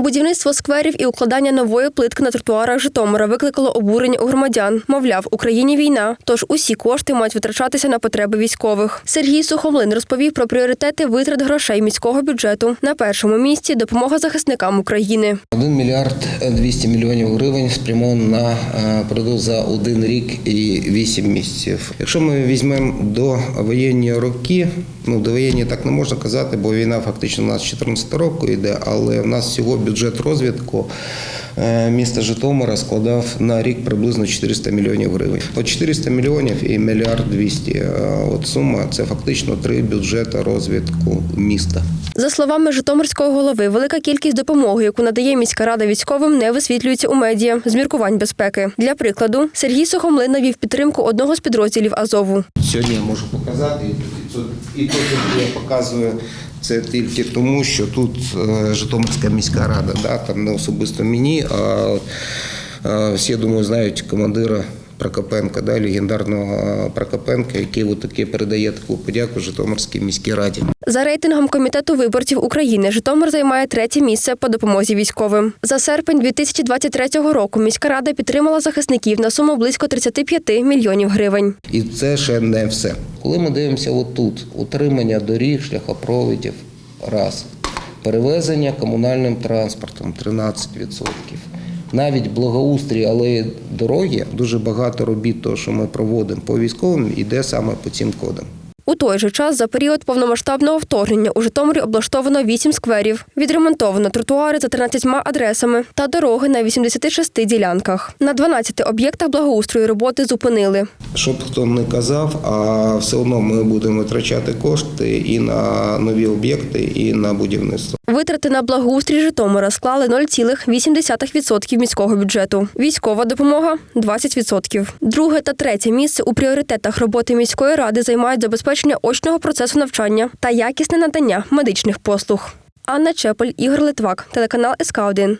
Будівництво скверів і укладання нової плитки на тротуарах Житомира викликало обурення у громадян. Мовляв, Україні війна, тож усі кошти мають витрачатися на потреби військових. Сергій Сухомлин розповів про пріоритети витрат грошей міського бюджету. На першому місці допомога захисникам України. 1 мільярд 200 мільйонів гривень спрямовано на е, продукт за один рік і 8 місяців. Якщо ми візьмемо до воєнні роки, ну до воєнні так не можна казати, бо війна фактично у нас 14 року йде, але в нас всього розвитку е, міста Житомира складав на рік приблизно 400 мільйонів гривень. От 400 мільйонів і мільярд 200. е, От сума це фактично три бюджети розвитку міста. За словами Житомирського голови, велика кількість допомоги, яку надає міська рада військовим, не висвітлюється у медіа з міркувань безпеки. Для прикладу, Сергій Сухомлин навів підтримку одного з підрозділів Азову. Сьогодні я можу показати, і то, що я показую, це тільки тому, що тут е, Житомирська міська рада, да, там не особисто мені, а всі, я думаю, знають командира Прокопенка, да, легендарного Прокопенка, який от таки передає таку подяку Житомирській міській раді. За рейтингом комітету виборців України Житомир займає третє місце по допомозі військовим. За серпень 2023 року міська рада підтримала захисників на суму близько 35 мільйонів гривень. І це ще не все. Коли ми дивимося отут, утримання доріг, шляхопроводів, раз. Перевезення комунальним транспортом 13%. Навіть благоустрій, але дороги, дуже багато робіт, того, що ми проводимо по військовим, йде саме по цим кодам. У той же час за період повномасштабного вторгнення у Житомирі облаштовано 8 скверів, відремонтовано тротуари за 13 адресами та дороги на 86 ділянках. На 12 об'єктах благоустрою роботи зупинили. Щоб хто не казав, а все одно ми будемо витрачати кошти і на нові об'єкти, і на будівництво. Витрати на благоустрій Житомира склали 0,8% міського бюджету. Військова допомога 20%. Друге та третє місце у пріоритетах роботи міської ради займають забезпечення очного процесу навчання та якісне надання медичних послуг. Анна Чепель, Ігор Литвак, телеканал СК 1